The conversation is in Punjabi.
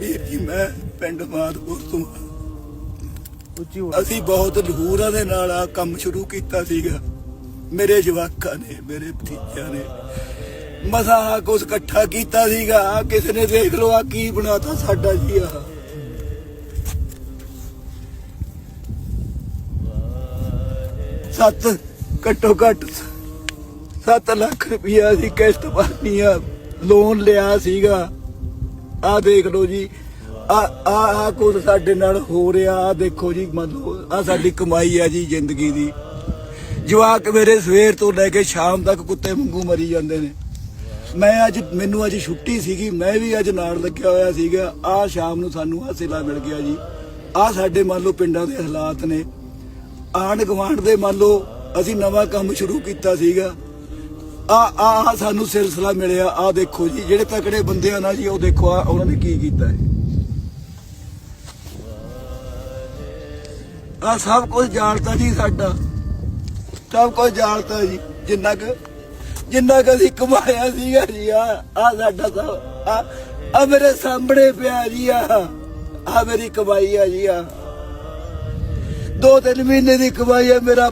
ਵੀਰ ਜੀ ਮੈਂ ਪਿੰਡ ਮਾਦਪੁਰ ਤੋਂ ਅਸੀਂ ਬਹੁਤ ਲਹੂਰਾਂ ਦੇ ਨਾਲ ਆ ਕੰਮ ਸ਼ੁਰੂ ਕੀਤਾ ਸੀਗਾ। ਮੇਰੇ ਜਵਾਕਾਂ ਨੇ ਮੇਰੇ ਭਤੀਜਿਆਂ ਨੇ। ਮਸਾ ਕੁਛ ਇਕੱਠਾ ਕੀਤਾ ਸੀਗਾ। ਕਿਸੇ ਨੇ ਦੇਖ ਲਓ ਆ ਕੀ ਬਣਾਤਾ ਸਾਡਾ ਜੀ ਆ ਸੱਤ ਘੱਟੋ ਘੱਟ 7 ਲੱਖ ਰੁਪਇਆ ਦੀ ਕਿਸ਼ਤ ਭਰਨੀ ਆ। ਲੋਨ ਲਿਆ ਸੀਗਾ। ਆ ਦੇਖ ਲਓ ਜੀ। ਆ ਆ ਆ ਕੁਝ ਸਾਡੇ ਨਾਲ ਹੋ ਰਿਹਾ। ਆ ਦੇਖੋ ਜੀ, ਮੰਨ ਲਓ ਆ ਸਾਡੀ ਕਮਾਈ ਆ ਜੀ ਜ਼ਿੰਦਗੀ ਦੀ। ਜਵਾਕ ਮੇਰੇ ਸਵੇਰ ਤੋਂ ਲੈ ਕੇ ਸ਼ਾਮ ਤੱਕ ਕੁੱਤੇ ਵਾਂਗੂ ਮਰੀ ਜਾਂਦੇ ਨੇ। ਮੈਂ ਅੱਜ, ਮੈਨੂੰ ਅੱਜ ਛੁੱਟੀ ਸੀਗੀ। ਮੈਂ ਵੀ ਅੱਜ ਨਾਲ ਲੱਗਿਆ ਹੋਇਆ ਸੀਗਾ। ਆ ਸ਼ਾਮ ਨੂੰ ਸਾਨੂੰ ਆ ਸਿਲਾ ਮਿਲ ਗਿਆ ਜੀ। ਆ ਸਾਡੇ ਮੰਨ ਲਓ ਪਿੰਡਾਂ ਦੇ ਹਾਲਾਤ ਨੇ। ਆਂਢ ਗੁਆਂਢ ਦੇ ਮੰਨ ਲਓ ਅਸੀਂ ਨਵਾਂ ਕੰਮ ਸ਼ੁਰੂ ਕੀਤਾ ਸੀਗਾ। ਆ ਆ ਸਾਨੂੰ ਸਿਲਸਿਲਾ ਮਿਲਿਆ। ਆ ਦੇਖੋ ਜੀ, ਜਿਹੜੇ ਤਕੜੇ ਬੰਦੇ ਆ ਨਾ ਜੀ, ਉਹ ਦੇਖੋ, ਆ, ਉਹਨਾਂ ਨੇ ਕੀ ਕੀਤਾ ਹੈ ਆ ਸਭ ਕੁਝ ਜਾਣਤਾ ਜੀ ਸਾਡਾ। ਸਭ ਕੁਝ ਜਾਣਤਾ ਜੀ। ਜਿੰਨਾ ਕੁ ਜਿੰਨਾ ਕੁ ਅਸੀਂ ਕਮਾਇਆ ਸੀਗਾ ਜੀ, ਆ ਆ ਸਾਡਾ ਸਭ, ਆ ਆ ਮੇਰੇ ਸਾਹਮਣੇ ਪਿਆ ਜੀ, ਆ ਆ ਮੇਰੀ ਕਮਾਈ ਆ ਜੀ, ਆ। ਦੋ ਤਿੰਨ ਮਹੀਨੇ ਦੀ ਕਮਾਈ ਆ ਮੇਰਾ